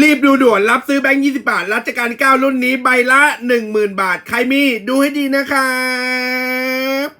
รีบดูด่วนรับซื้อแบงค์20 บาท รัชกาลที่9รุ่นนี้ใบละ 10,000 บาท ใครมีดูให้ดีนะครับ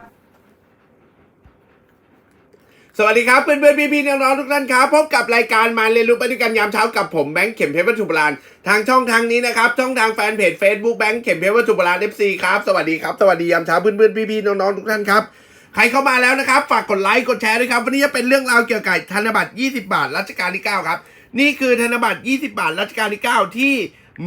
สวัสดีครับเพื่อนเพื่อนพี่พี่น้องๆทุกท่านครับพบกับรายการมาเรียนรู้ไปด้วยกันยามเช้ากับผมแบงค์เข็มเพชรวัตถุบราณทางช่องทางนี้นะครับช่องทางแฟนเพจ Facebook แบงค์เข็มเพชรวัตถุโบราณ FC ครับสวัสดีครับสวัสดียามเช้าเพื่อนเพื่อนพี่พี่น้องๆทุกท่านครับใครเข้ามาแล้วนะครับฝากกดไลค์กดแชร์ด้วยครับวันนี้จะเป็นเรื่องราวเกี่ยวกับธนบัตร 20 บาทรัชกาลที่ 9 ครับ นี่คือธนบัตร 20 บาทรัชกาลที่ 9 ที่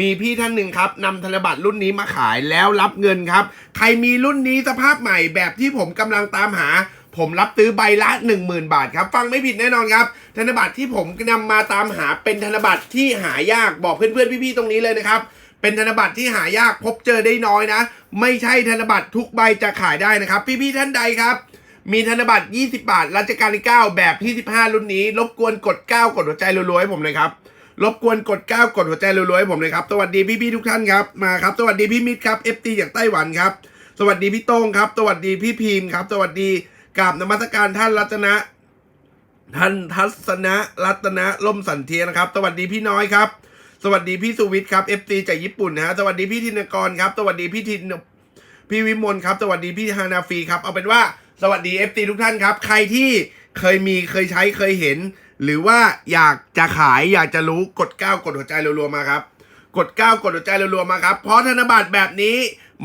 มีพี่ท่านหนึ่งครับนำธนบัตรรุ่นนี้มาขายแล้วรับเงินครับ ใครมีรุ่นนี้สภาพใหม่แบบที่ผมกำลังตามหา ผมรับซื้อใบละ 10,000 บาทครับ ฟังไม่ผิดแน่นอนครับ ธนบัตรที่ผมนำมาตามหาเป็นธนบัตรที่หายากบอกเพื่อนๆพี่ๆตรงนี้เลยนะครับเป็นธนบัตรที่หายากพบเจอได้น้อยนะ ไม่ใช่ธนบัตรทุกใบจะขายได้นะครับ พี่ๆท่านใดครับมีธนบัตร 20 บาท รัชกาลที่ 9 แบบที่15 รุ่นนี้ รบกวนกด 9 กดหัวใจรัวๆให้ผมเลยครับ รบกวนกด 9 กดหัวใจรัวๆให้ผมเลยครับ สวัสดีพี่ๆทุกท่านครับ มาครับ สวัสดีพี่มิตรครับ FT จากไต้หวันครับ สวัสดีพี่โต้งครับ สวัสดีพี่พีมครับ สวัสดี กราบนมัสการท่านรัตนะ ท่านทัศนะรัตนะล่มสันเทียนะครับ สวัสดีพี่น้อยครับ สวัสดีพี่สุวิทย์ครับ FT จากญี่ปุ่นนะฮะสวัสดีพี่ธินกรครับ สวัสดีพี่ทินพี่วิมลครับ สวัสดีพี่ฮานาฟีครับ เอาเป็นว่าสวัสดี FT ทุกท่านครับ ใครที่เคยมีเคยใช้เคยเห็น หรือว่าอยากจะขายอยากจะรู้กด9กดหัวใจรัวๆมาครับ กด9กดหัวใจรัวๆมาครับ เพราะธนบัตรแบบนี้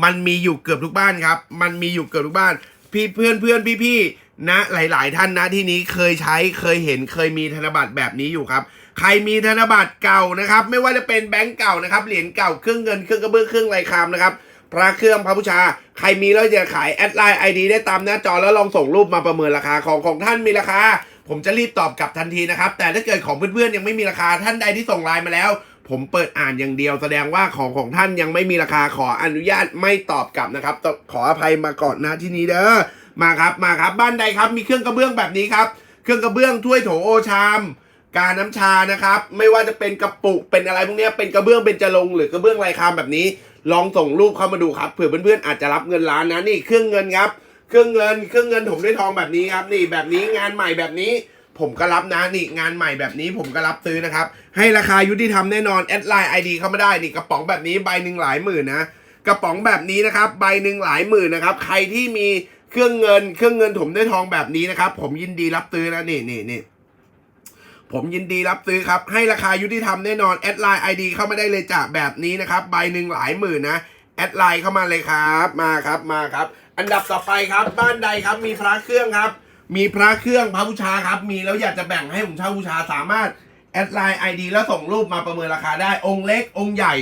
มันมีอยู่เกือบทุกบ้านครับ มันมีอยู่เกือบทุกบ้าน พี่เพื่อนเพื่อนพี่พี่ๆนะหลาย ๆ ท่านนะที่นี้เคยใช้เคยเห็นเคยมีธนบัตรแบบนี้อยู่ครับ ใครมีธนบัตรเก่านะครับ ไม่ว่าจะเป็นแบงก์เก่านะครับเหรียญเก่าเครื่องเงินเครื่องกระเบื้องเครื่องลายคามนะครับพระเครื่องพระบูชา ใครมีแล้วจะขายแอดไลน์ไอดีได้ตามหน้าจอแล้วลองส่งรูปมาประเมินราคาของของท่านมีราคา ผมจะรีบตอบกลับทันทีนะครับ แต่ถ้าเกิดของเพื่อนๆยังไม่มีราคาท่านใดที่ส่งไลน์มาแล้ว ผมเปิดอ่านอย่างเดียว แสดงว่าของของท่านยังไม่มีราคาขออนุญาตไม่ตอบกลับนะครับ ขออภัยมาก่อนนะที่นี้เด้อมาครับมาครับบ้านใดครับ มีเครื่องกระเบื้องแบบนี้ครับ เครื่องกระเบื้องถ้วยโถโอชาม การน้ำชานะครับ ไม่ว่าจะเป็นกระปุกเป็นอะไรพวกนี้เป็นกระเบื้องเป็นจะลงหรือกระเบื้องลายคามแบบนี้ ลองส่งรูปเข้ามาดูครับเผื่อเพื่อนๆอาจจะรับเงินล้านนะนี่เครื่องเงินครับ เครื่องเงินเครื่องเงินถมด้วยทองแบบนี้ครับ นี่แบบนี้งานใหม่แบบนี้ ผมก็รับนะนี่งานใหม่แบบนี้ผมก็รับซื้อนะครับ ให้ราคายุติธรรมแน่นอนแอดไลน์ไอดีเข้ามาได้นี่กระป๋องแบบนี้ใบหนึ่งหลายหมื่นนะกระป๋องแบบนี้นะครับ ใบหนึ่งหลายหมื่นนะครับ ใครที่มีเครื่องเงิน เครื่องเงินถมด้วยทองแบบนี้นะครับ ผมยินดีรับซื้อนะนี่นี่นี่ผมยินดีรับซื้อครับ ให้ราคายุติธรรมแน่นอนแอดไลน์ไอดีเข้ามาได้เลยจ้ะแบบนี้นะครับ ใบหนึ่งหลายหมื่นนะแอดไลน์เข้ามาเลยครับมาครับมาครับ อันดับต่อไปครับบ้านใดครับมีพระเครื่องครับ มีพระเครื่องพระบูชาครับ มีแล้วอยากจะแบ่งให้ผมเช่าบูชาสามารถแอดไลน์ไอดีแล้วส่งรูปมาประเมินราคาได้องค์เล็กองค์ใหญ่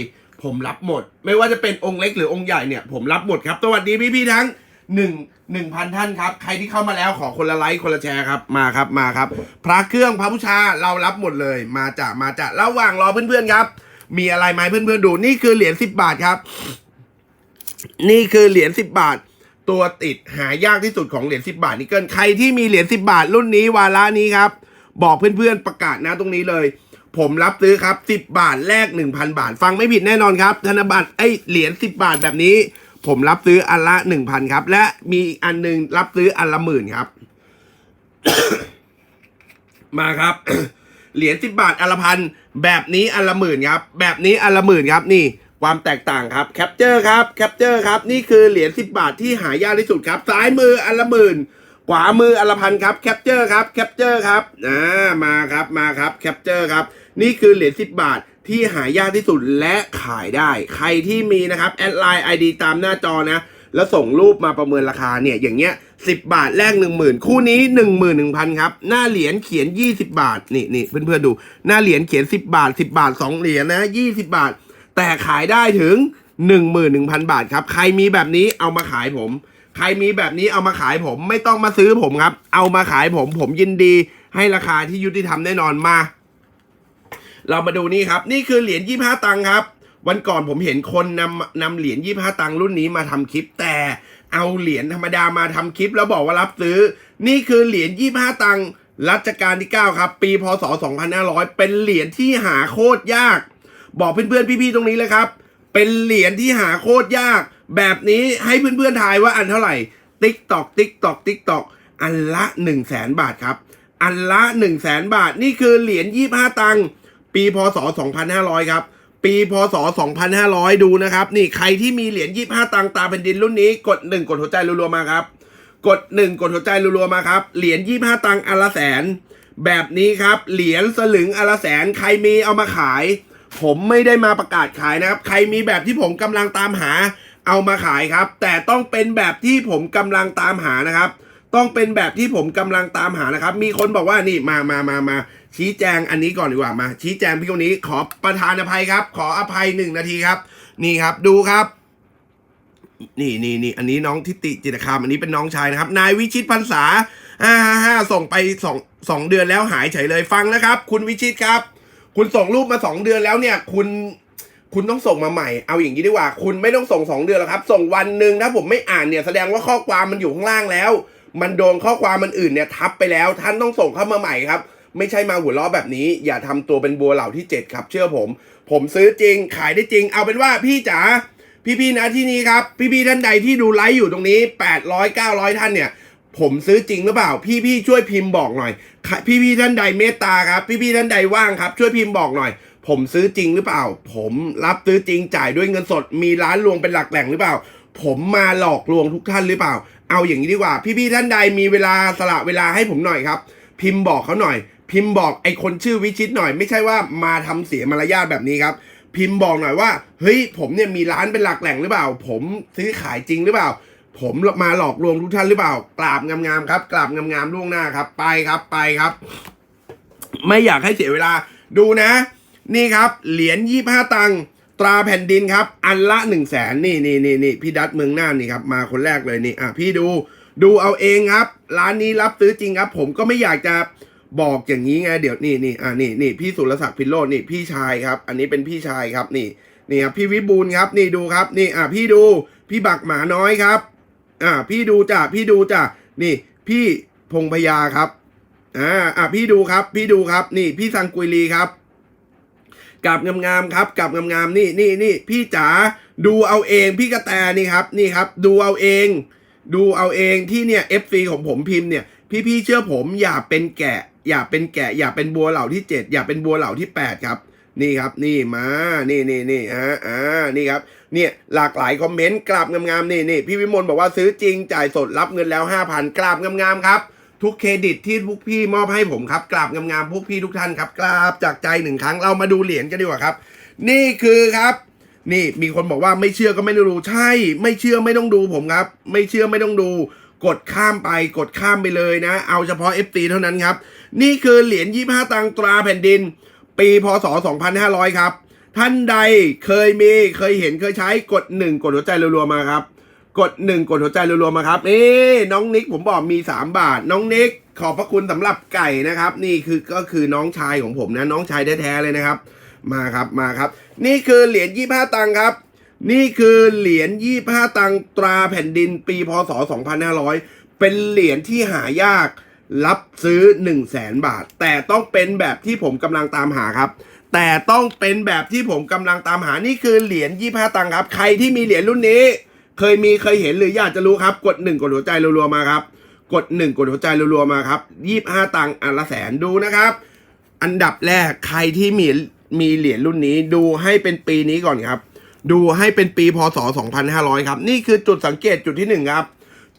ผมรับหมด ไม่ว่าจะเป็นองค์เล็กหรือองค์ใหญ่เนี่ยผมรับหมดครับสวัสดีพี่ๆทั้งหนึ่งหนึ่งพันท่านครับ ใครที่เข้ามาแล้วขอคนละไลค์คนละแชร์ครับมาครับมาครับ พระเครื่องพระบูชาเรารับหมดเลย มาจากมาจากระหว่างรอเพื่อนๆครับ มีอะไรไหมเพื่อนๆดูนี่คือเหรียญสิบบาทครับ นี่คือเหรียญสิบบาท ตัวติดหายากที่สุดของเหรียญสิบาทนี่เกินใครที่มีเหรียญสิบาทรุ่นนี้วาระนี้ครับ บอกเพื่อนๆประกาศนะตรงนี้เลย ผมรับซื้อครับสิบบาทแลกหนึ่งพันบาท ฟังไม่ผิดแน่นอนครับ ธนบัตรไอเหรียญสิบบาทแบบนี้ ผมรับซื้ออันละหนึ่งพันครับ และมีอีกอันหนึงรับซื้ออันละหมื่นครับ มาครับเหรียญสิบบาทอันละพันแบบนี้อันละหมื่นครับ แบบนี้อันละหมื่นครับนี่ ความแตกต่างครับแคปเจอร์ครับแคปเจอร์ครับนี่คือเหรียญสิบบาทที่หายากที่สุดครับซ้ายมืออันละหมื่นขวามืออันละพันครับแคปเจอร์ครับแคปเจอร์ครับอ่ามาครับมาครับแคปเจอร์ครับนี่คือเหรียญสิบบาทที่หายากที่สุดและขายได้ ใครที่มีนะครับแอดไลน์ไอดีตามหน้าจอนะแล้วส่งรูปมาประเมินราคาเนี่ยอย่างเงี้ยสิบบาทแลกหนึ่งหมื่นคู่นี้หนึ่งหมื่นหนึ่งพันครับ หน้าเหรียญเขียนยี่สิบาท นี่นี่เพื่อนๆดู หน้าเหรียญเขียนสิบบาทสิบาทสองเหรียญนะยี่สิบาท แต่ขายได้ถึงหนึ่งหมื่นหนึ่งพันบาทครับ ใครมีแบบนี้เอามาขายผม ใครมีแบบนี้เอามาขายผมไม่ต้องมาซื้อผมครับ เอามาขายผมผมยินดี ให้ราคาที่ยุติธรรมแน่นอนมา เรามาดูนี่ครับ นี่คือเหรียญยี่ห้าตังค์ครับ วันก่อนผมเห็นคนนำนำเหรียญยี่ห้าตังค์รุ่นนี้มาทำคลิป แต่เอาเหรียญธรรมดามาทำคลิป แล้วบอกว่ารับซื้อ นี่คือเหรียญยี่ห้าตังค์รัชกาลที่ 9 ครับ ปีพศ 2500 เป็นเหรียญที่หาโคตรยาก บอกเพื่อนๆพี่ๆตรงนี้เลยครับ เป็นเหรียญที่หาโคตรยาก แบบนี้ให้เพื่อนๆทายว่าอันเท่าไหร่ติ๊กตอกติ๊กตอกติ๊กตอกอันละ1 0 0 0 0แสนบาทครับ อันละ1 0 0 0 0แสนบาทนี่คือเหรียญ25 ตังค์ปีพศ 2500 ครับ ปีพศ 2500 ดูนะครับ นี่ใครที่มีเหรียญ25 ตังค์ตาแผ่นดินรุ่นนี้กด 1 กดหัวใจรัวๆมาครับ กด 1 กดหัวใจรัวๆมาครับ เหรียญ25 ตังค์อันละแสน แบบนี้ครับ เหรียญสลึงอันละแสนใครมีเอามาขาย ผมไม่ได้มาประกาศขายนะครับ ใครมีแบบที่ผมกำลังตามหาเอามาขายครับ แต่ต้องเป็นแบบที่ผมกำลังตามหานะครับ ต้องเป็นแบบที่ผมกำลังตามหานะครับ มีคนบอกว่านี่มามามามาชี้แจงอันนี้ก่อนดีกว่ามา ชี้แจงพี่คนนี้ขอประธานอภัยครับ ขออภัยหนึ่งนาทีครับ นี่ครับดูครับนี่นี่นี่อันนี้น้องทิติจิตคามอันนี้เป็นน้องชายนะครับ นายวิชิตพรรษาห้าห้าห้าส่งไปสองสองเดือนแล้วหายเฉยเลยฟังนะครับ คุณวิชิตครับ คุณส่งรูปมาสองเดือนแล้วเนี่ย คุณคุณต้องส่งมาใหม่ เอาอย่างนี้ดีกว่า คุณไม่ต้องส่งสองเดือนแล้วครับ ส่งวันหนึ่งถ้าผมไม่อ่านเนี่ยแสดงว่าข้อความมันอยู่ข้างล่างแล้ว มันโดนข้อความมันอื่นเนี่ยทับไปแล้ว ท่านต้องส่งเข้ามาใหม่ครับ ไม่ใช่มาหัวล้อแบบนี้ อย่าทำตัวเป็นบัวเหล่าที่เจ็ดครับ เชื่อผม ผมซื้อจริง ขายได้จริง เอาเป็นว่าพี่จ๋าพี่ๆนะที่นี้ครับ พี่ๆท่านใดที่ดูไลฟ์อยู่ตรงนี้800 900 ท่านเนี่ย ผมซื้อจริงหรือเปล่า พี่ๆช่วยพิมพ์บอกหน่อยค่พี่ๆท่านใดเมตตาครับ พี่ๆท่านใดว่างครับ ช่วยพิมพ์บอกหน่อย ผมซื้อจริงหรือเปล่า ผมรับซื้อจริงจ่ายด้วยเงินสด มีร้านลวงเป็นหลักแหล่งหรือเปล่า ผมมาหลอกลวงทุกท่านหรือเปล่า เอาอย่างนี้ดีกว่า พี่ๆท่านใดมีเวลาสละเวลาให้ผมหน่อยครับ พิมพ์บอกเขาหน่อย พิมพ์บอกไอคนชื่อวิชิตหน่อย ไม่ใช่ว่ามาทำเสียมารยาทแบบนี้ครับพิมพ์บอกหน่อยว่าเฮ้ยผมเนี่ยมีร้านเป็นหลักแหล่งหรือเปล่า ผมซื้อขายจริงหรือเปล่า ผมมาหลอกลวงทุกท่านหรือเปล่ากราบงามๆครับกราบงามๆล่วงหน้าครับ ไปครับไปครับ ไม่อยากให้เสียเวลา ดูนะ นี่ครับ เหรียญยี่ห้าตังตราแผ่นดินครับ อันละหนึ่งแสนนี่นี่นี่นี่พี่ดัตเมืองน่านนี่ครับ มาคนแรกเลยนี่อะพี่ดูดูเอาเองครับ ร้านนี้รับซื้อจริงครับ ผมก็ไม่อยากจะบอกอย่างนี้ไงเดี๋ยวนี่นี่อะนี่นี่พี่สุรศักดิ์พิโรจน์นี่พี่ชายครับ อันนี้เป็นพี่ชายครับนี่นี่ครับพี่วิบูลครับนี่ดูครับ นี่อะพี่ดูพี่บักหมาน้อยครับ อ่าพี่ดูจ้ะพี่ดูจ้ะนี่ พี่พงพยาครับอ่าอะพี่ดูครับ พี่ดูครับ นี่ พี่สังกุยลีครับกราบงามๆครับกราบงามๆนี่นี่นี่พี่จ๋าดูเอาเอง พี่กระแตนี่ครับ นี่ครับ ดูเอาเอง ดูเอาเองที่เนี่ย FC ของผมพิมพ์เนี่ย พี่ๆเชื่อผมอย่าเป็นแกะ อย่าเป็นแกะ อย่าเป็นบัวเหล่าที่เจ็ดอย่าเป็นบัวเหล่าที่แปดครับ นี่ครับ นี่มา นี่นี่นี่อ่าอ่านี่ครับ เนี่ยหลากหลายคอมเมนต์กราบงามๆนี่นี่พี่วิมลบอกว่าซื้อจริงจ่ายสดรับเงินแล้ว 5,000กราบงามๆครับทุกเครดิตที่พวกพี่มอบให้ผมครับกราบงามๆพวกพี่ทุกท่านครับกราบจากใจหนึ่งครั้งเรามาดูเหรียญกันดีกว่าครับ นี่คือครับ นี่มีคนบอกว่าไม่เชื่อก็ไม่ต้องดูใช่ ไม่เชื่อไม่ต้องดูผมครับ ไม่เชื่อไม่ต้องดู กดข้ามไปกดข้ามไปเลยนะ เอาเฉพาะ FT เท่านั้นครับ นี่คือเหรียญ25 ตังตราแผ่นดิน ปีพศ 2500 ครับ ท่านใดเคยมีเคยเห็นเคยใช้กด1กดหัวใจรัวๆมาครับ กด1กดหัวใจรัวๆมาครับนี่น้องนิกผมบอกมี3บาท น้องนิกขอบพระคุณสำหรับไก่นะครับ นี่คือก็คือน้องชายของผมนะน้องชายแท้ๆเลยนะครับ มาครับมาครับ นี่คือเหรียญ25ตังค์ครับ นี่คือเหรียญ25ตังค์ตราแผ่นดินปีพศ2500เป็นเหรียญที่หายากรับซื้อ 1 0 0 0 0แสนบาท แต่ต้องเป็นแบบที่ผมกำลังตามหาครับ แต่ต้องเป็นแบบที่ผมกำลังตามหานี่คือเหรียญ25ตังค์ครับ ใครที่มีเหรียญรุ่นนี้ เคยมีเคยเห็นหรืออยากจะรู้ครับ กด1กดหัวใจรัวๆมาครับ กด1กดหัวใจรัวๆมาครับ25ตังค์อันละแสนดูนะครับ อันดับแรกใครที่มีมีเหรียญรุ่นนี้ดูให้เป็นปีนี้ก่อนครับ ดูให้เป็นปีพศ 2500 ครับ นี่คือจุดสังเกตจุดที่หนึ่งครับ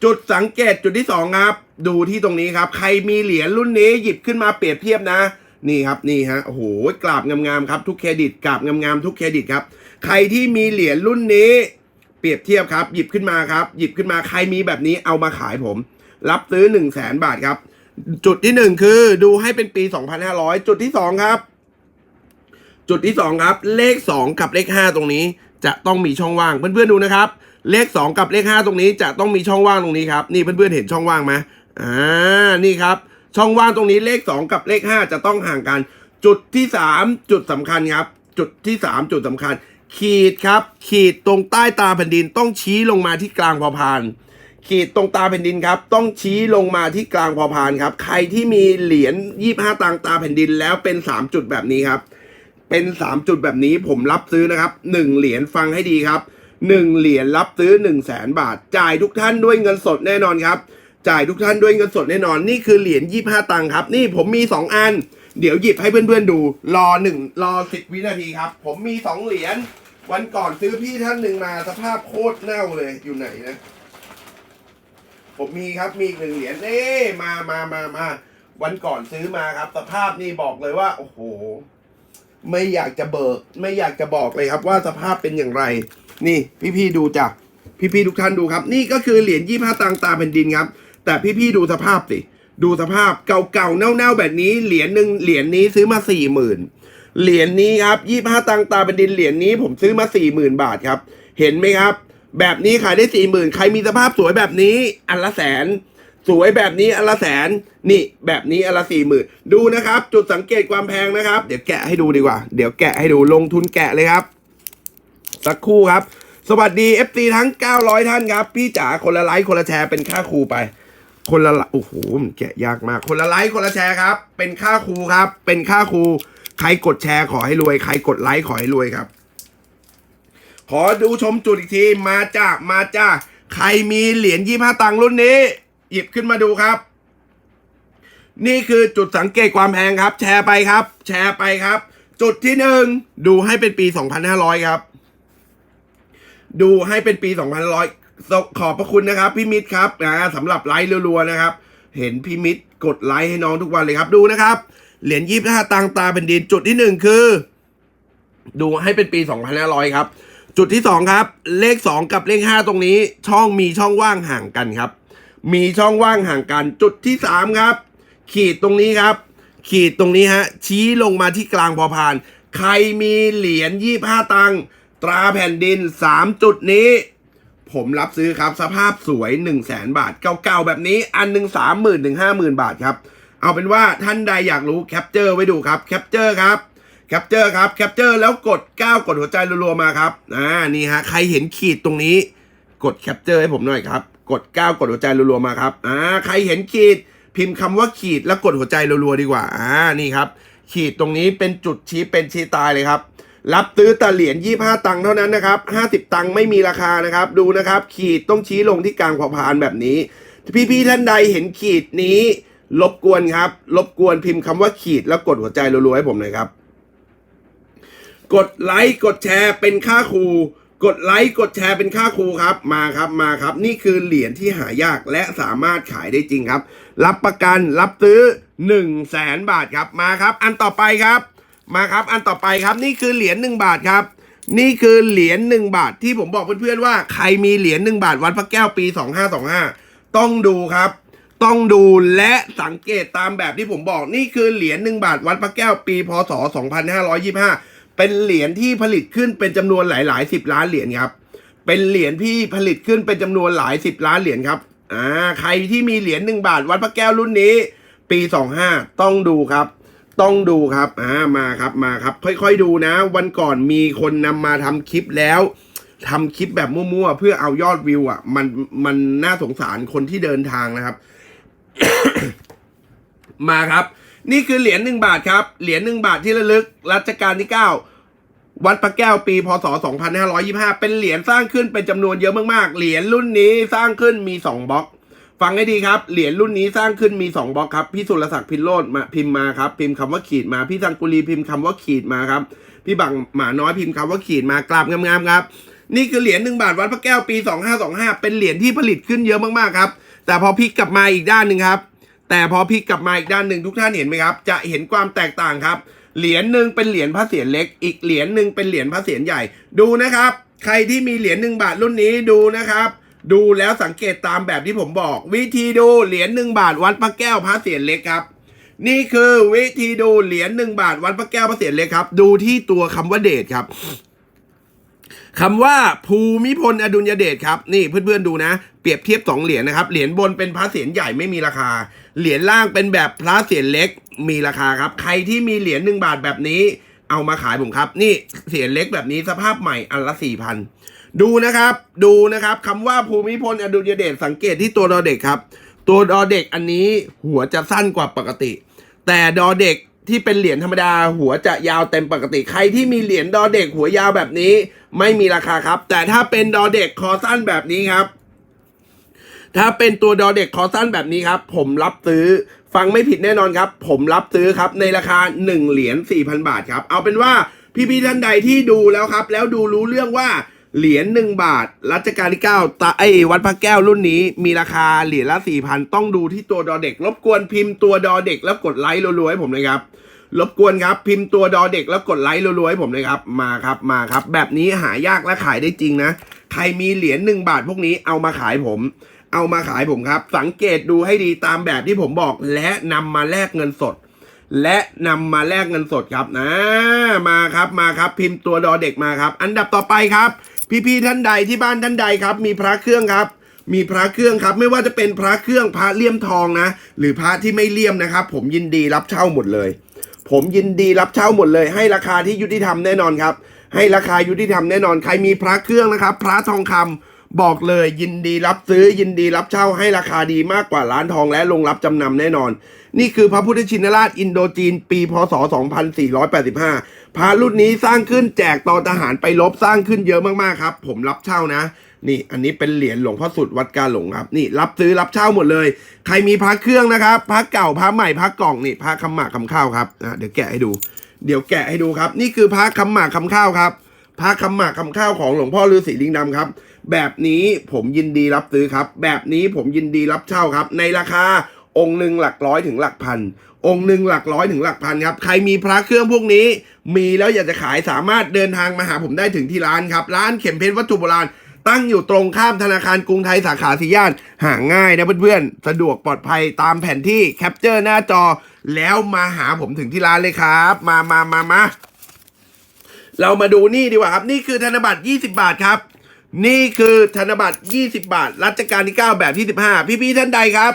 จุดสังเกตจุดที่สองครับ ดูที่ตรงนี้ครับ ใครมีเหรียญรุ่นนี้หยิบขึ้นมาเปรียบเทียบนะ นี่ครับนี่ฮะโอ้โหกราบงามๆครับทุกเครดิตกราบงามๆทุกเครดิตครับ ใครที่มีเหรียญรุ่นนี้ เปรียบเทียบครับ หยิบขึ้นมาครับ หยิบขึ้นมาใครมีแบบนี้เอามาขายผม รับซื้อ 1 0 0 0 0แสนบาทครับ จุดที่หนึ่งคือดูให้เป็นปี 2500 จุดที่สองครับ จุดที่สองครับ เลขสองกับเลขห้าตรงนี้ จะต้องมีช่องว่างเพื่อนๆดูนะครับ เลขสองกับเลขห้าตรงนี้ จะต้องมีช่องว่างตรงนี้ครับนี่เพื่อนๆเห็นช่องว่างไหมอ่านี่ครับ ช่องว่างตรงนี้เลข 2 กับเลข 5 จะต้องห่างกัน จุดที่ 3 จุดสำคัญครับ จุดที่ 3 จุดสำคัญ ขีดครับ ขีดตรงใต้ตาแผ่นดินต้องชี้ลงมาที่กลางพอพานขีดตรงตาแผ่นดินครับ ต้องชี้ลงมาที่กลางพอพานครับ ใครที่มีเหรียญ25ตังตาแผ่นดินแล้วเป็น3จุดแบบนี้ครับ เป็น3จุดแบบนี้ผมรับซื้อนะครับ1เหรียญฟังให้ดีครับ1เหรียญรับซื้อ1 0 0 0 0แสนบาท จ่ายทุกท่านด้วยเงินสดแน่นอนครับ จ่ายทุกท่านด้วยเงินสดแน่นอน นี่คือเหรียญ25ตังค์ครับ นี่ผมมี2อัน เดี๋ยวหยิบให้เพื่อนๆดู รอหนึ่งรอ10วินาทีครับ ผมมี2เหรียญ วันก่อนซื้อพี่ท่านหนึ่งมาสภาพโคตรเน่าเลย อยู่ไหนนะ ผมมีครับมีอีกหนึ่งเหรียญเน่มามามามา วันก่อนซื้อมาครับ สภาพนี่บอกเลยว่า โอ้โห ไม่อยากจะเบิก ไม่อยากจะบอกเลยครับว่าสภาพเป็นอย่างไร นี่พี่ๆดูจ้ะ พี่ๆทุกท่านดูครับ นี่ก็คือเหรียญยี่ห้าตังค์ตาแผ่นดินครับ แต่พี่ๆดูสภาพสิ ดูสภาพเก่าๆเน่าๆแบบนี้ เหรียญหนึ่งเหรียญนี้ซื้อมาสี่หมื่นเหรียญนี้ครับยี่ห้าตังตาแผ่นดินเหรียญนี้ผมซื้อมาสี่หมื่นบาทครับ เห็นไหมครับ แบบนี้ขายได้สี่หมื่นใครมีสภาพสวยแบบนี้ อันละแสน สวยแบบนี้อันละแสน นี่แบบนี้อันละสี่หมื่นดูนะครับ จุดสังเกตความแพงนะครับ เดี๋ยวแกะให้ดูดีกว่า เดี๋ยวแกะให้ดูลงทุนแกะเลยครับ สักครู่ครับ สวัสดี FC ทั้ง 900 ท่านครับ พี่จ๋าคนละไลค์คนละแชร์เป็นค่าครูไป คนละโอ้โหมันแกะยากมาก คนละไลค์คนละแชร์ครับ เป็นค่าครูครับ เป็นค่าครู ใครกดแชร์ขอให้รวย ใครกดไลค์ขอให้รวยครับ ขอดูชมจุดอีกทีมาจ้ามาจ้าใครมีเหรียญยี่ห้าตังค์รุ่นนี้ หยิบขึ้นมาดูครับ นี่คือจุดสังเกตความแพงครับ แชร์ไปครับ แชร์ไปครับ จุดที่หนึ่งดูให้เป็นปี 2500 ครับ ดูให้เป็นปี 2500 ขอบพระคุณนะครับ พี่มิตรครับนะสำหรับไลค์รัวๆนะครับ เห็นพี่มิตรกดไลค์ให้น้องทุกวันเลยครับดูนะครับ เหรียญยี่ห้าตังตาเป็นดินจุดที่หนึ่งคือ ดูให้เป็นปี2500ครับ จุดที่2ครับ เลข2กับเลข5ตรงนี้ ช่องมีช่องว่างห่างกันครับ มีช่องว่างห่างกัน จุดที่3ครับ ขีดตรงนี้ครับ ขีดตรงนี้ฮะชี้ลงมาที่กลางพอพาน ใครมีเหรียญ25ตังตราแผ่นดิน3จุดนี้ ผมรับซื้อครับ สภาพสวย 1 0 0 0 0แสนบาท เก่าๆ แบบนี้อันหนึ่งสามหมื่นถึงห้าหมื่นบาทครับ เอาเป็นว่าท่านใดอยากรู้แคปเจอร์ไว้ดูครับแคปเจอร์ครับแคปเจอร์ครับแคปเจอร์แล้วกด 9 กดหัวใจรัวๆมาครับอ่านี่ฮะใครเห็นขีดตรงนี้ กดแคปเจอร์ให้ผมหน่อยครับ กด 9 กดหัวใจรัวๆมาครับอ่าใครเห็นขีดพิมพ์คำว่าขีดแล้วกดหัวใจรัวๆดีกว่าอ่านี่ครับ ขีดตรงนี้เป็นจุดชี้เป็นชี้ตายเลยครับ รับซื้อแต่เหรียญ25 ตังค์เท่านั้นนะครับ 50 ตังค์ไม่มีราคานะครับ ดูนะครับ ขีดต้องชี้ลงที่กลางพอพานแบบนี้ พี่ๆท่านใดเห็นขีดนี้ รบกวนครับ รบกวนพิมพ์คำว่าขีดแล้วกดหัวใจรัวๆให้ผมหน่อยครับ กดไลค์กดแชร์เป็นค่าครูกดไลค์กดแชร์เป็นค่าครูครับมาครับมาครับ นี่คือเหรียญที่หายากและสามารถขายได้จริงครับ รับประกันรับซื้อ1 0 0 0 0แสนบาทครับมาครับ อันต่อไปครับ มาครับ อันต่อไปครับนี่คือเหรียญ1บาทครับ นี่คือเหรียญ1บาทที่ผมบอกเพื่อนๆว่าใครมีเหรียญ1บาทวัดพระแก้วปี2525ต้องดูครับ ต้องดูและสังเกตตามแบบที่ผมบอกนี่คือเหรียญ1บาทวัดพระแก้วปีพศ2525เป็นเหรียญที่ผลิตขึ้นเป็นจำนวนหลายๆ10ล้านเหรียญครับ เป็นเหรียญที่ผลิตขึ้นเป็นจำนวนหลายสิบล้านเหรียญครับอ่าใครที่มีเหรียญหนึ่งบาทวัดพระแก้วรุ่นนี้ ปีสองห้าต้องดูครับ ต้องดูครับอ่ามาครับมาครับ ค่อยๆดูนะ วันก่อนมีคนนำมาทำคลิปแล้วทำคลิปแบบมั่วๆ เพื่อเอายอดวิวอะ มันมันน่าสงสารคนที่เดินทางนะครับ มาครับ นี่คือเหรียญหนึ่งบาทครับ เหรียญหนึ่งบาทที่ระลึก รัชกาลที่เก้าวัดพระแก้วปีพศ 2525 เป็นเหรียญสร้างขึ้นเป็นจำนวนเยอะมากๆ เหรียญรุ่นนี้สร้างขึ้นมี 2บล็อก ฟังให้ดีครับ เหรียญรุ่นนี้สร้างขึ้นมี 2บล็อกครับ พี่สุรศักดิ์พินโรธมาพิมพ์มาครับ พิมพ์คำว่าขีดมา พี่สังกุลีพิมพ์คำว่าขีดมาครับ พี่บังหมาน้อยพิมพ์คำว่าขีดมากราบงามๆครับ นี่คือเหรียญหนึ่งบาทวัดพระแก้วปี 2525 เป็นเหรียญที่ผลิตขึ้นเยอะมากๆครับ แต่พอพลิกกลับมาอีกด้านหนึ่งครับ แต่พอพลิกกลับมาอีกด้านหนึ่งทุกท่านเห็นไหมครับ จะเห็นความแตกต่างครับ เหรียญหนึ่งเป็นเหรียญพระเศียรเล็ก อีกเหรียญหนึ่งเป็นเหรียญพระเศียรใหญ่ ดูนะครับ ใครที่มีเหรียญหนึ่งบาทรุ่นนี้ดูนะครับ ดูแล้วสังเกตตามแบบที่ผมบอก วิธีดูเหรียญหนึ่งบาทวัดพระแก้วพระเศียรเล็กครับ นี่คือวิธีดูเหรียญหนึ่งบาทวัดพระแก้วพระเศียรเล็กครับ ดูที่ตัวคำว่าเดชครับคำว่าภูมิพลอดุลยเดชครับนี่เพื่อนๆดูนะ เปรียบเทียบสองเหรียญนะครับเหรียญบนเป็นพระเศียรใหญ่ไม่มีราคา เหรียญล่างเป็นแบบพระเศียรเล็กมีราคาครับ ใครที่มีเหรียญหนึ่งบาทแบบนี้เอามาขายผมครับ นี่เศียรเล็กแบบนี้สภาพใหม่อันละสี่พัน ดูนะครับ ดูนะครับคำว่าภูมิพลอดุลยเดชสังเกตที่ตัวดอเด็กครับ ตัวดอเด็กอันนี้หัวจะสั้นกว่าปกติ แต่ดอเด็กที่เป็นเหรียญธรรมดา หัวจะยาวเต็มปกติ ใครที่มีเหรียญดอเด็กหัวยาวแบบนี้ ไม่มีราคาครับ แต่ถ้าเป็นดอเด็กคอสั้นแบบนี้ครับ ถ้าเป็นตัวดอเด็กคอสั้นแบบนี้ครับ ผมรับซื้อฟังไม่ผิดแน่นอนครับ ผมรับซื้อครับในราคา 1 เหรียญ4,000 บาทครับ เอาเป็นว่าพี่ๆท่านใดที่ดูแล้วครับ แล้วดูรู้เรื่องว่า เหรียญ1บาท รัชกาลที่9ตาไอ้วัดพระแก้วรุ่นนี้มีราคาเหรียญละ4,000ต้องดูที่ตัวดอเด็ก รบกวนพิมพ์ตัวดอเด็ก แล้วกดไลค์รัวๆให้ผมเลยครับ รบกวนครับ พิมพ์ตัวดอเด็ก แล้วกดไลค์รัวๆให้ผมเลยครับ มาครับมาครับ แบบนี้หายากและขายได้จริงนะ ใครมีเหรียญหนึ่งบาทพวกนี้เอามาขายผม เอามาขายผมครับ สังเกตดูให้ดีตามแบบที่ผมบอก และนำมาแลกเงินสดและนำมาแลกเงินสดครับนะมาครับมาครับ พิมพ์ตัวดอเด็กมาครับ อันดับต่อไปครับ พี่ๆท่านใดที่บ้านท่านใดครับ มีพระเครื่องครับ มีพระเครื่องครับ ไม่ว่าจะเป็นพระเครื่องพระเลี่ยมทองนะ หรือพระที่ไม่เลี่ยมนะครับ ผมยินดีรับเช่าหมดเลย ผมยินดีรับเช่าหมดเลย ให้ราคาที่ยุติธรรมแน่นอนครับ ให้ราคายุติธรรมแน่นอนใครมีพระเครื่องนะครับ พระทองคำบอกเลยยินดีรับซื้อยินดีรับเช่าให้ราคาดีมากกว่าร้านทองและลงรับจำนำแน่นอน นี่คือพระพุทธชินราชอินโดจีน ปีพศ 2485 พระรุ่นนี้สร้างขึ้นแจกตอนทหารไปรบสร้างขึ้นเยอะมากๆครับ ผมรับเช่านะ นี่อันนี้เป็นเหรียญหลวงพ่อสุดวัดกาหลงครับ นี่รับซื้อรับเช่าหมดเลย ใครมีพระเครื่องนะครับพระเก่าพระใหม่พระกล่องนี่พระคำหมากคำข้าวครับอะเดี๋ยวแกะให้ดู เดี๋ยวแกะให้ดูครับ นี่คือพระคำหมากคำข้าวครับพระคำหมากคำข้าวของหลวงพ่อฤาษีลิงดำครับ แบบนี้ผมยินดีรับซื้อครับ แบบนี้ผมยินดีรับเช่าครับ ในราคาองค์หนึ่งหลักร้อยถึงหลักพัน องค์หนึ่งหลักร้อยถึงหลักพันครับ ใครมีพระเครื่องพวกนี้ มีแล้วอยากจะขายสามารถเดินทางมาหาผมได้ถึงที่ร้านครับ ร้านเข็มเพชรวัตถุโบราณ ตั้งอยู่ตรงข้ามธนาคารกรุงไทยสาขาสีย่านหาง่ายนะเพื่อนๆ สะดวกปลอดภัยตามแผนที่แคปเจอร์หน้าจอ แล้วมาหาผมถึงที่ร้านเลยครับ มามามามาเรามาดูนี่ดีกว่าครับ นี่คือธนบัตร 20 บาทครับ นี่คือธนบัตร 20 บาท รัชกาลที่ 9 แบบที่ 15 พี่ๆท่านใดครับ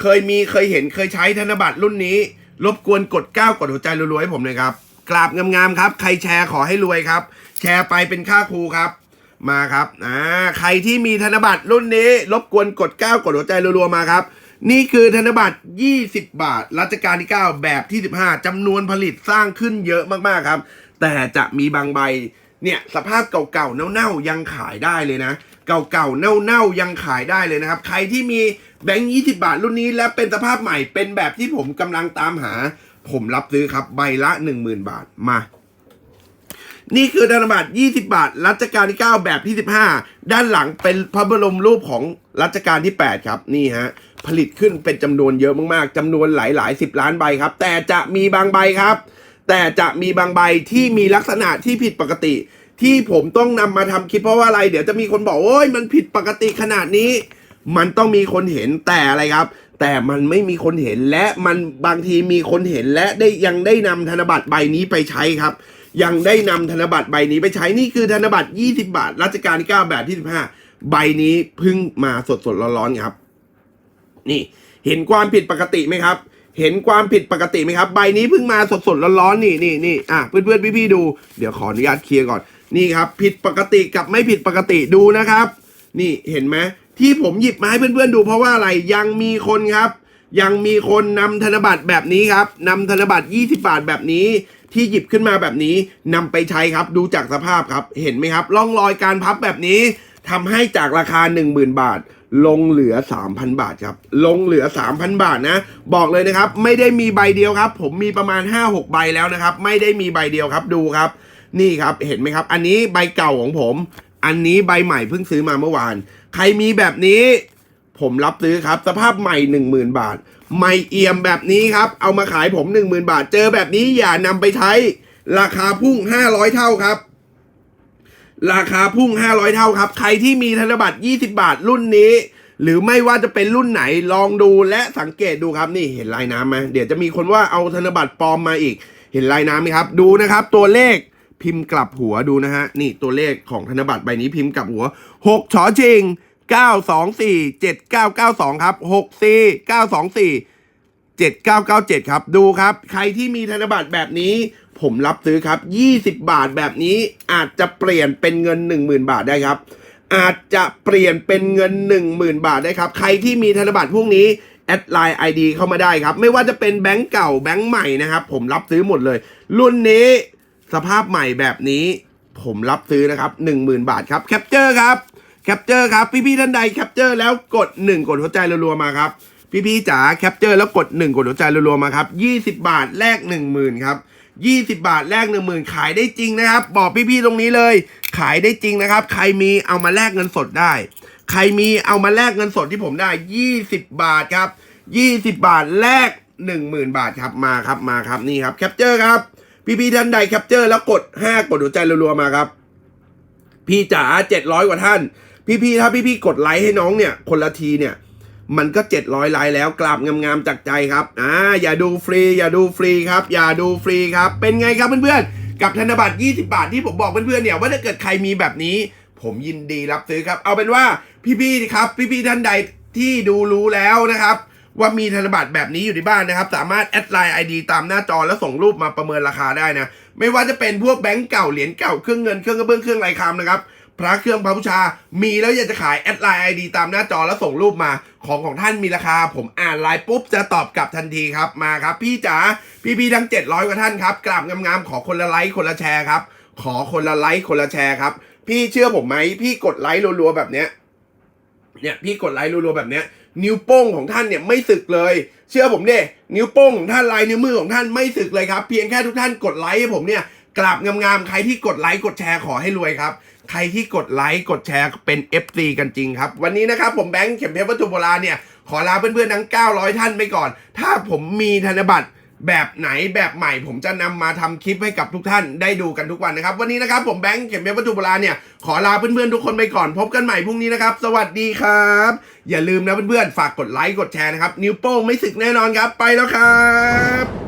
เคยมีเคยเห็นเคยใช้ธนบัตรรุ่นนี้ รบกวนกด9กดหัวใจรัวๆให้ผมเลยครับกราบงามๆครับ ใครแชร์ขอให้รวยครับ แชร์ไปเป็นค่าครูครับ มาครับอ่าใครที่มีธนบัตรรุ่นนี้ รบกวนกด9กดหัวใจรัวๆมาครับ นี่คือธนบัตร 20 บาท รัชกาลที่ 9 แบบที่ 15จำนวนผลิตสร้างขึ้นเยอะมากๆครับ แต่จะมีบางใบเนี่ยสภาพเก่าๆเน่าๆยังขายได้เลยนะ เก่าๆเน่าๆยังขายได้เลยนะครับ ใครที่มี แบงค์20บาทรุ่นนี้และเป็นสภาพใหม่เป็นแบบที่ผมกำลังตามหา ผมรับซื้อครับใบละ10,000บาทมา นี่คือธนบัตร20 บาท รัชกาลที่ 9 แบบที่ 15 ด้านหลังเป็นพระบรมรูปของรัชกาลที่ 8 ครับนี่ฮะผลิตขึ้นเป็นจำนวนเยอะมากๆจำนวนหลายๆ 10 ล้านใบครับ แต่จะมีบางใบครับ แต่จะมีบางใบที่มีลักษณะที่ผิดปกติที่ผมต้องนำมาทำคลิปเพราะว่าอะไร เดี๋ยวจะมีคนบอกโอ้ยมันผิดปกติขนาดนี้ มันต้องมีคนเห็นแต่อะไรครับ แต่มันไม่มีคนเห็นและมันบางทีมีคนเห็นและได้ยังได้นำธนบัตรใบนี้ไปใช้ครับ ยังได้นำธนบัตรใบนี้ไปใช้นี่คือธนบัตร 20 บาทรัชกาลที่9แบบที่15 ใบนี้เพิ่งมาสดๆร้อนๆครับ นี่เห็นความผิดปกติไหมครับ เห็นความผิดปกติไหมครับ ใบนี้เพิ่งมาสดๆร้อนๆนี่นี่นี่อะเพื่อนๆพี่ๆดู เดี๋ยวขออนุญาตเคลียร์ก่อนนี่ครับ ผิดปกติกับไม่ผิดปกติดูนะครับ นี่เห็นไหม ที่ผมหยิบมาให้เพื่อนๆดูเพราะว่าอะไรยังมีคนครับ ยังมีคนนำธนบัตรแบบนี้ครับนำธนบัตร 20 บาทแบบนี้ ที่หยิบขึ้นมาแบบนี้นำไปใช้ครับดูจากสภาพครับเห็นไหมครับร่องรอยการพับแบบนี้ทำให้จากราคา 10,000 บาท ลงเหลือ 3,000 บาทครับ ลงเหลือ 3,000 บาทนะ บอกเลยนะครับ ไม่ได้มีใบเดียวครับ ผมมีประมาณ 5-6 ใบแล้วนะครับ ไม่ได้มีใบเดียวครับดูครับ นี่ครับเห็นไหมครับ อันนี้ใบเก่าของผม อันนี้ใบใหม่เพิ่งซื้อมาเมื่อวาน ใครมีแบบนี้ ผมรับซื้อครับ สภาพใหม่ 10,000 บาท ใหม่เอี่ยมแบบนี้ครับ เอามาขายผม 10,000 บาท เจอแบบนี้อย่านำไปใช้ ราคาพุ่ง 500 เท่าครับ ราคาพุ่ง 500 เท่าครับ ใครที่มีธนบัตร 20 บาทรุ่นนี้ หรือไม่ว่าจะเป็นรุ่นไหนลองดูและสังเกตดูครับนี่เห็นลายน้ำไหมเดี๋ยวจะมีคนว่าเอาธนบัตรปลอมมาอีก เห็นลายน้ำไหมครับ ดูนะครับ ตัวเลข พิมพ์กลับหัวดูนะฮะ นี่ตัวเลขของธนบัตรใบนี้พิมพ์กลับหัว 6ชอชิง 924 7992 ครับ 6 4 924 7997 ครับ ดูครับ ใครที่มีธนบัตรแบบนี้ ผมรับซื้อครับ 20 บาทแบบนี้อาจจะเปลี่ยนเป็นเงิน 10,000 บาทได้ครับ อาจจะเปลี่ยนเป็นเงิน 10,000 บาทได้ครับ ใครที่มีธนบัตรพวกนี้แอดไลน์ ID เข้ามาได้ครับ ไม่ว่าจะเป็นแบงก์เก่าแบงก์ใหม่นะครับ ผมรับซื้อหมดเลย รุ่นนี้ สภาพใหม่แบบนี้ผมรับซื้อนะครับ 10,000 บาทครับแคปเจอร์ครับแคปเจอร์ครับ พี่ๆท่านใดแคปเจอร์แล้วกด 1 กดหัวใจรัวๆมาครับ พี่ๆจ๋าแคปเจอร์แล้วกด 1 กดหัวใจรัวๆมาครับ20 บาทแลก10,000ครับ20 บาทแลก10,000 ขายได้จริงนะครับ บอกพี่ๆตรงนี้เลย ขายได้จริงนะครับ ใครมีเอามาแลกเงินสดได้ ใครมีเอามาแลกเงินสดที่ผมได้ 20 บาทครับ 20 บาทแลก10,000 บาทครับมาครับมาครับนี่ครับแคปเจอร์ครับ พี่ๆท่านใดแคปเจอร์แล้วกด 5 กดหัวใจรัวๆมาครับ พี่จ๋า700 กว่าท่าน พี่ๆถ้าพี่ๆกดไลค์ให้น้องเนี่ย คนละทีเนี่ย มันก็ 700ไลค์แล้วกราบงามๆจากใจครับอ่าอย่าดูฟรี อย่าดูฟรีครับ อย่าดูฟรีครับ เป็นไงครับเพื่อนๆกับธนบัตร 20 บาทที่ผมบอกเพื่อนๆเนี่ยว่าถ้าเกิดใครมีแบบนี้ ผมยินดีรับซื้อครับ เอาเป็นว่าพี่ๆครับ พี่ๆท่านใดที่ดูรู้แล้วนะครับ ว่ามีธนบัตรแบบนี้อยู่ในบ้านนะครับ สามารถแอดไลน์ ID ตามหน้าจอแล้วส่งรูปมาประเมินราคาได้นะ ไม่ว่าจะเป็นพวกแบงก์เก่า เหรียญเก่า เครื่องเงิน เครื่องกระเบื้อง เครื่องไรคำนะครับ พระเครื่องพระบูชา มีแล้วอยากจะขายแอดไลน์ไอดีตามหน้าจอแล้วส่งรูปมา ของของท่านมีราคา ผมอ่านไลน์ปุ๊บจะตอบกลับทันทีครับ มาครับ พี่จ๋าพี่พี่ๆทั้ง 700กว่าท่านครับ กราบงามๆ ขอคนละไลค์คนละแชร์ครับ ขอคนละไลค์คนละแชร์ครับ พี่เชื่อผมไหม พี่กดไลค์รัวๆแบบเนี้ย เนี่ย พี่กดไลค์รัวๆแบบเนี้ย นิ้วโป้งของท่านเนี่ยไม่สึกเลย เชื่อผมดินิ้วโป้งของท่านลายนิ้วมือของท่านไม่สึกเลยครับ เพียงแค่ทุกท่านกดไลค์ให้ผมเนี่ยกราบงามๆ ใครที่กดไลค์กดแชร์ขอให้รวยครับ ใครที่กดไลค์กดแชร์เป็น FC กันจริงครับ วันนี้นะครับผมแบงค์เข็มเพชรวัตถุโบราณเนี่ยขอลาเพื่อนๆทั้ง 900 ท่านไปก่อน ถ้าผมมีธนบัตร แบบไหนแบบใหม่ผมจะนำมาทำคลิปให้กับทุกท่านได้ดูกันทุกวันนะครับ วันนี้นะครับผมแบงค์เข็มเพชรวัตถุโบราณเนี่ย ขอลาเพื่อนๆทุกคนไปก่อนพบกันใหม่พรุ่งนี้นะครับ สวัสดีครับ อย่าลืมนะเพื่อนๆฝากกดไลค์กดแชร์นะครับ นิ้วโป้งไม่สึกแน่นอนครับไปแล้วครับ